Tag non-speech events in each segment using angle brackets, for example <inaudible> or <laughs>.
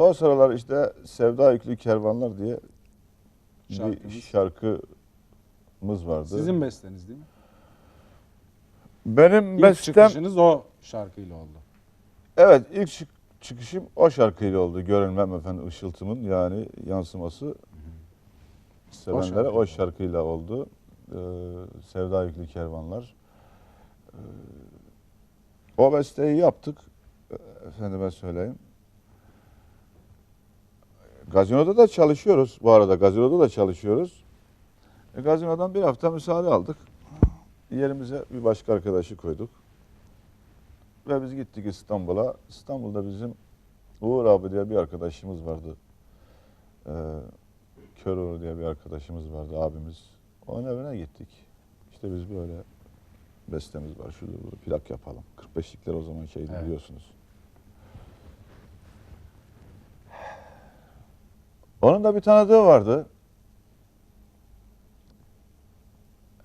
O sıralar işte Sevda Yüklü Kervanlar diye bir Şarkımız. şarkımız vardı. Sizin besteniz değil mi? Benim İlk bestem çıkışınız o şarkıyla oldu. evet ilk çık- çıkışım o şarkıyla oldu. Görünmem efendim ışıltımın yani yansıması sevenlere o, şarkıyla. şarkıyla oldu. Ee, Sevda Yüklü Kervanlar. Ee, o besteyi yaptık. Ee, Efendime söyleyeyim. Gazinoda da çalışıyoruz. Bu arada gazinoda da çalışıyoruz. E, gazinodan bir hafta müsaade aldık. Yerimize bir başka arkadaşı koyduk. Ve biz gittik İstanbul'a. İstanbul'da bizim Uğur abi diye bir arkadaşımız vardı. Ee, Köroğlu diye bir arkadaşımız vardı abimiz. Onun evine gittik. İşte biz böyle bestemiz var. Şurada burada plak yapalım. 45'likler o zaman şeydi Evet. biliyorsunuz. Onun da bir tanıdığı vardı.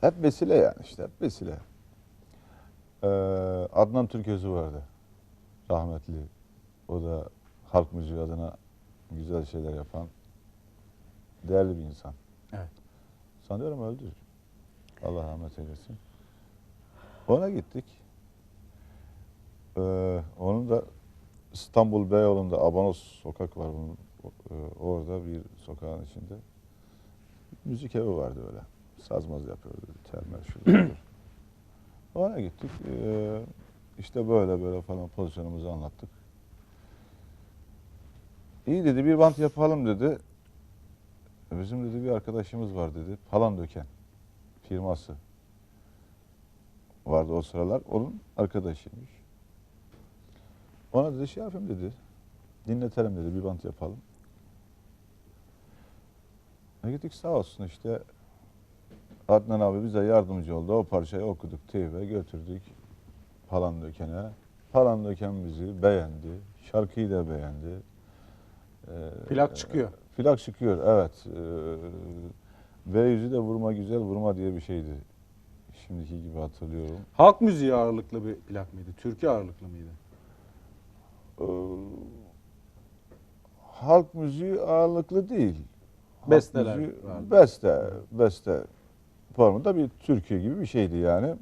Hep vesile yani işte hep vesile. Ee, Adnan Türközü vardı. Rahmetli. O da halk müziği adına güzel şeyler yapan değerli bir insan. Evet. Sanıyorum öldü. Allah rahmet eylesin. Ona gittik. Ee, onun da İstanbul Beyoğlu'nda Abanos sokak var bunun. Ee, orada bir sokağın içinde müzik evi vardı öyle. Sazmaz yapıyordu. Termer şurada. <clears throat> Ona gittik. Ee, işte böyle böyle falan pozisyonumuzu anlattık. İyi dedi bir bant yapalım dedi. Bizim dedi bir arkadaşımız var dedi. Palan döken firması vardı o sıralar. Onun arkadaşıymış. Ona dedi şey yapayım dedi. Dinletelim dedi bir bant yapalım. E gittik sağ olsun işte Adnan abi bize yardımcı oldu. O parçayı okuduk teybe götürdük Palan Döken'e. Palan Döken bizi beğendi. Şarkıyı da beğendi. Ee, Plak çıkıyor. Plak çıkıyor evet. Ee, V yüzü de vurma güzel vurma diye bir şeydi. Şimdiki gibi hatırlıyorum. Halk müziği ağırlıklı bir plak mıydı? Türkü ağırlıklı mıydı? Ee, halk müziği ağırlıklı değil. Besteler müziği- vardı. Beste, beste formunda bir türkü gibi bir şeydi yani.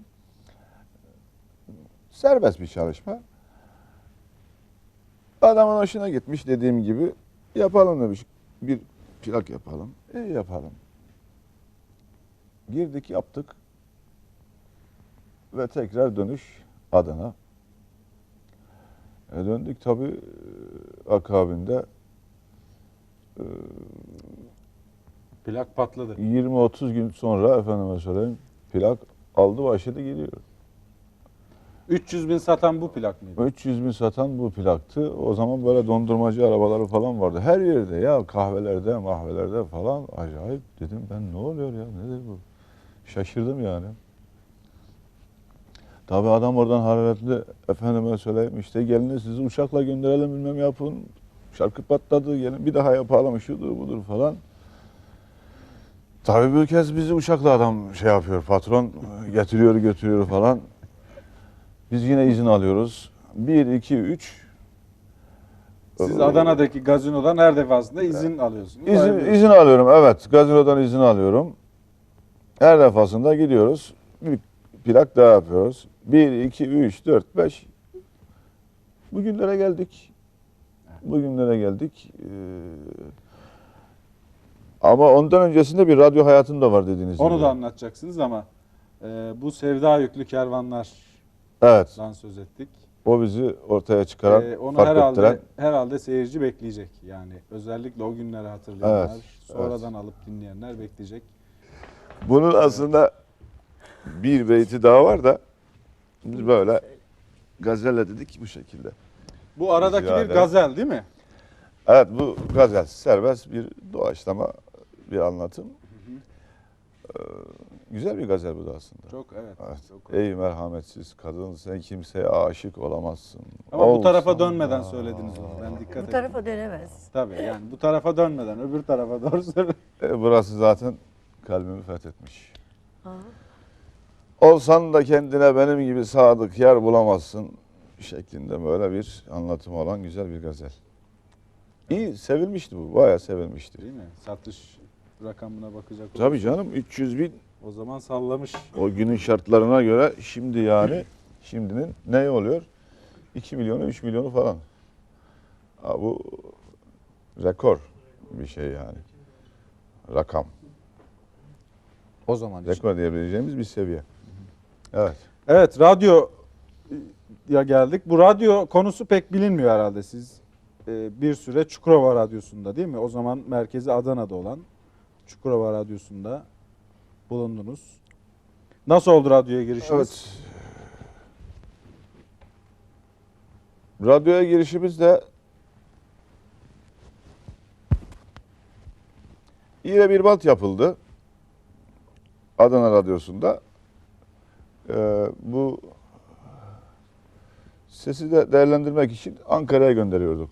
Serbest bir çalışma. Adamın hoşuna gitmiş dediğim gibi yapalım demiş. Bir plak yapalım. İyi yapalım. Girdik yaptık. Ve tekrar dönüş Adana. E döndük tabii e, akabinde e, Plak patladı. 20-30 gün sonra efendime söyleyeyim plak aldı başladı gidiyor. 300 bin satan bu plak mıydı? 300 bin satan bu plaktı. O zaman böyle dondurmacı arabaları falan vardı. Her yerde ya kahvelerde, mahvelerde falan acayip dedim ben ne oluyor ya nedir bu? Şaşırdım yani. Tabi adam oradan hararetli efendime söyleyeyim işte gelin sizi uçakla gönderelim bilmem yapın. Şarkı patladı gelin bir daha yapalım şudur budur falan. Tabii bu kez bizi uçakla adam şey yapıyor patron getiriyor götürüyor falan. Biz yine izin alıyoruz. 1, 2, 3. Siz Adana'daki gazinodan her defasında izin alıyorsunuz. İzin, izin alıyorum evet. Gazinodan izin alıyorum. Her defasında gidiyoruz. Bir plak daha yapıyoruz. 1, 2, 3, 4, 5. Bugünlere geldik. Bugünlere geldik. Ee, ama ondan öncesinde bir radyo hayatım da var dediğiniz gibi. Onu da anlatacaksınız ama e, bu sevda yüklü kervanlardan Evet. söz ettik. O bizi ortaya çıkaran, E, onu fark herhalde ettiren. herhalde seyirci bekleyecek. Yani özellikle o günleri hatırlayanlar, Evet, sonradan alıp dinleyenler bekleyecek. Bunun aslında bir beyti daha var da biz böyle gazelle dedik bu şekilde. Bu aradaki Ziyade. bir gazel değil mi? Evet bu gazel serbest bir doğaçlama bir anlatım. Ee, güzel bir gazel bu da aslında. Çok evet. Evet. Çok. Ey merhametsiz kadın sen kimseye aşık olamazsın. Ama bu tarafa Olsan dönmeden da- söylediniz onu. Ben dikkat Bu ettim. tarafa dönemez. Tabii yani bu tarafa dönmeden öbür tarafa doğru <laughs> söyle. E, burası zaten kalbimi fethetmiş. Aa, Olsan da kendine benim gibi sadık yer bulamazsın şeklinde böyle bir anlatımı olan güzel bir gazel. İyi sevilmişti bu. Bayağı sevilmişti. Değil mi? Satış rakamına bakacak Tabii olursak canım 300 bin O zaman sallamış. o günün şartlarına göre şimdi yani şimdinin ne oluyor? 2 milyonu 3 milyonu falan. Ha, bu rekor bir şey yani. Rakam. O zaman için. Rekor diyebileceğimiz bir seviye. Evet. Evet radyo ya geldik. Bu radyo konusu pek bilinmiyor herhalde siz. e, bir süre Çukurova Radyosu'nda değil mi? O zaman merkezi Adana'da olan Çukurova Radyosu'nda bulundunuz. Nasıl oldu radyoya girişiniz? Evet. Radyoya girişimiz de yine bir bant yapıldı. Adana Radyosu'nda. Ee, bu sesi de değerlendirmek için Ankara'ya gönderiyorduk.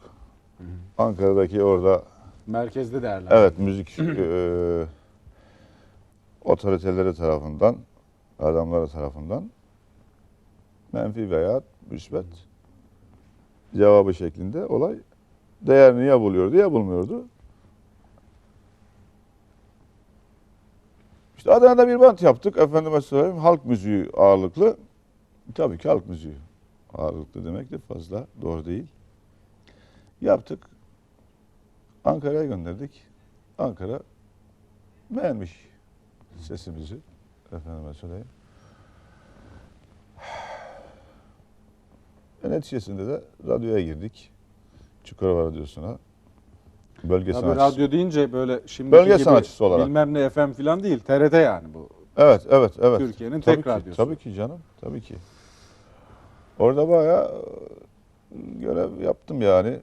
Ankara'daki orada Merkezde değerlendirme. Evet müzik eee <clears throat> otoriteleri tarafından, adamları tarafından menfi veya müsbet cevabı şeklinde olay değerini ya buluyordu ya bulmuyordu. İşte Adana'da bir bant yaptık. Efendime söyleyeyim halk müziği ağırlıklı. Tabii ki halk müziği ağırlıklı demek de fazla doğru değil. Yaptık. Ankara'ya gönderdik. Ankara beğenmiş sesimizi. Efendime söyleyeyim. Ve <sighs> neticesinde de radyoya girdik. Çukurova Radyosu'na. Bölge Tabii sanatçısı. radyo deyince böyle şimdi Bölge sanatçısı olarak. bilmem ne FM falan değil. TRT yani bu. Evet, evet, evet. Türkiye'nin tek ki, radyosu. Tabii ki canım, tabii ki. Orada bayağı e, görev yaptım yani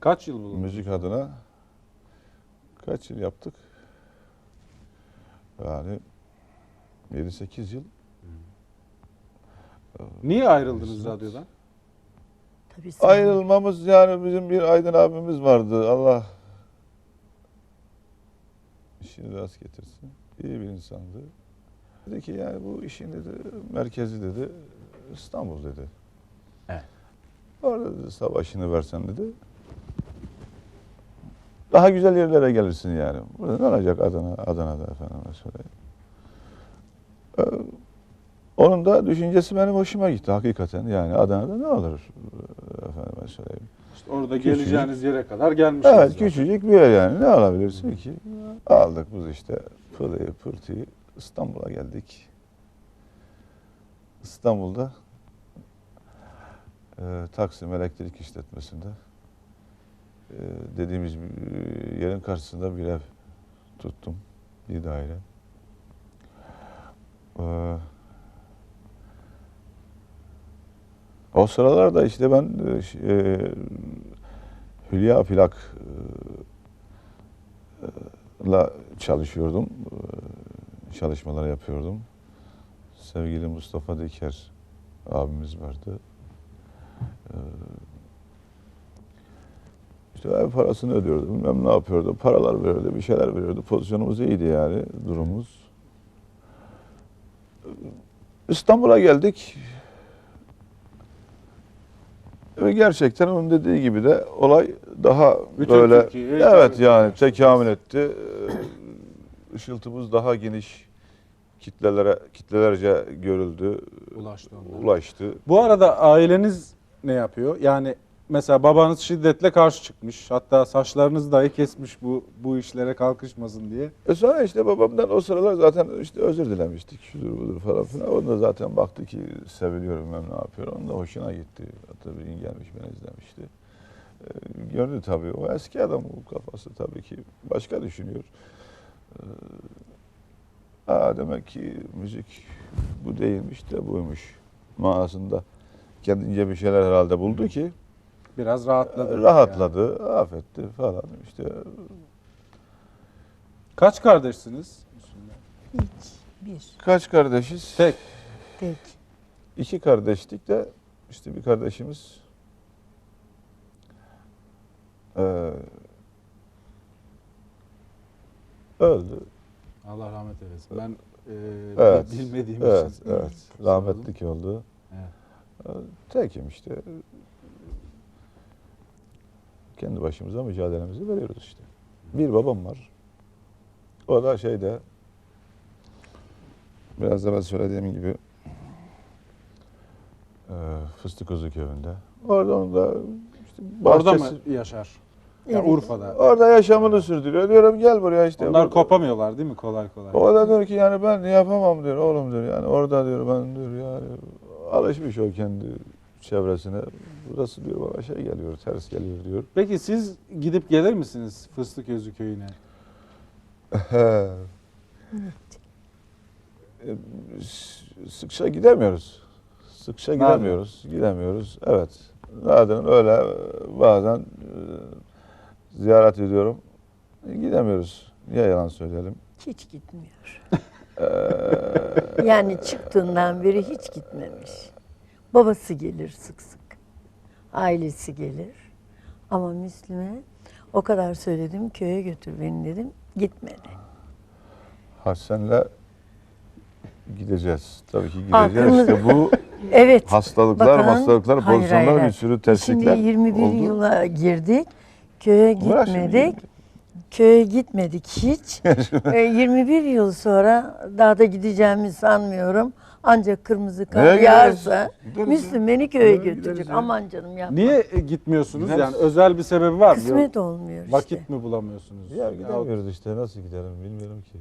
Kaç yıl bulundunuz? müzik adına. Kaç yıl yaptık? Yani 7-8 yıl. Niye ayrıldınız radyodan? Tabii sen- Ayrılmamız yani bizim bir Aydın abimiz vardı. Allah işini rast getirsin. İyi bir insandı. Dedi ki yani bu işin dedi merkezi dedi İstanbul dedi. Evet. Orada dedi savaşını versen dedi. Daha güzel yerlere gelirsin yani. Burada ne olacak Adana, Adana'da efendime söyleyeyim. Ee, onun da düşüncesi benim hoşuma gitti hakikaten. Yani Adana'da ne olur e, efendime söyleyeyim. İşte orada Küçücük. geleceğiniz yere kadar gelmişsiniz. Evet zaten. küçücük bir yer yani. Ne alabilirsin ki? Aldık biz işte pırıyı pırtıyı İstanbul'a geldik. İstanbul'da e, Taksim Elektrik İşletmesi'nde dediğimiz bir yerin karşısında bir ev tuttum. Bir daire. E, o sıralarda işte ben e, e, Hülya Plak e, la çalışıyordum. E, Çalışmalar yapıyordum. Sevgili Mustafa Diker abimiz vardı. E, İşte ev parasını ödüyordu. Bilmem ne yapıyordu. Paralar veriyordu. Bir şeyler veriyordu. Pozisyonumuz iyiydi yani. Durumumuz. İstanbul'a geldik. Ve gerçekten onun dediği gibi de olay daha Bütün böyle Türkiye'ye evet yani tekamül etti. Ee, Işıltımız daha geniş kitlelere kitlelerce görüldü, Ulaştı ulaştı. Bu arada aileniz ne yapıyor? Yani mesela babanız şiddetle karşı çıkmış. Hatta saçlarınızı dahi kesmiş bu bu işlere kalkışmasın diye. E sonra işte babamdan o sıralar zaten işte özür dilemiştik şudur budur falan filan. O da zaten baktı ki seviliyorum ben ne yapıyor. Onun da hoşuna gitti. Tabii iyi gelmiş beni izlemişti. E, gördü tabii. O eski adam o kafası tabii ki başka düşünüyor. E, Aa, demek ki müzik bu değilmiş de buymuş manasında. Kendince bir şeyler herhalde buldu ki Biraz rahatladı. yani. rahatladı, affetti falan işte. Kaç kardeşsiniz? Hiç. Bir. Kaç kardeşiz? Tek. Tek. İki kardeşlik de işte bir kardeşimiz eee, öldü. Allah rahmet eylesin. Ben e, Evet. bilmediğim Evet, için. evet. Rahmetlik oldu. Evet. Eee, Tekim işte. Kendi başımıza mücadelemizi veriyoruz işte. Bir babam var. O da şeyde biraz evvel söylediğim gibi e, Fıstıkozlu köyünde. Orada onun da işte Orada mı yaşar? Ya Evet. Urfa'da. Orada yaşamını sürdürüyor. Diyorum gel buraya işte. Onlar kopamıyorlar değil mi kolay kolay? O da diyor ki yani ben yapamam diyor oğlum diyor. Yani orada diyor ben diyor yani alışmış o kendi çevresine. Burası diyor bana şey geliyor, ters geliyor diyor. Peki siz gidip gelir misiniz Fıstıközü köyüne? E, Sıkça gidemiyoruz. Sıkça gidemiyoruz. Gidemiyoruz. Evet. Nadiren öyle e, bazen e, ziyaret ediyorum. E, Gidemiyoruz. Niye yalan söyleyelim? Hiç gitmiyor. Ee, Yani çıktığından beri hiç gitmemiş. Babası gelir sık sık. Ailesi gelir. Ama Müslüme o kadar söyledim köye götür beni dedim. Gitmedi. Hasen'le gideceğiz. Tabii ki gideceğiz. kırmızı- İşte bu <laughs> Evet. hastalıklar, Bakın, hastalıklar, hayır, pozisyonlar bir hayır. sürü terslikler Şimdi 21 oldu. yıla girdik. Köye gitmedik. Köye gitmedik hiç. <laughs> Ee, 21 yıl sonra daha da gideceğimi sanmıyorum. Ancak kırmızı kar Nereye yağarsa gideriz? Gideriz Müslüm ya. beni köye Nereye gideriz götürecek. ya? Aman canım yapma. Niye gitmiyorsunuz? Gideriz. Yani özel bir sebebi var mı? Kısmet olmuyor işte. Vakit mi bulamıyorsunuz? Ya gidemiyoruz işte. Nasıl gidelim bilmiyorum ki.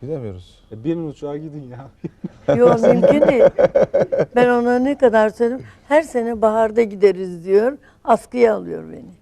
Gidemiyoruz. E, binin uçağa gidin ya. <laughs> Yok mümkün değil. Ben ona ne kadar söyledim. Her sene baharda gideriz diyor. Askıya alıyor beni.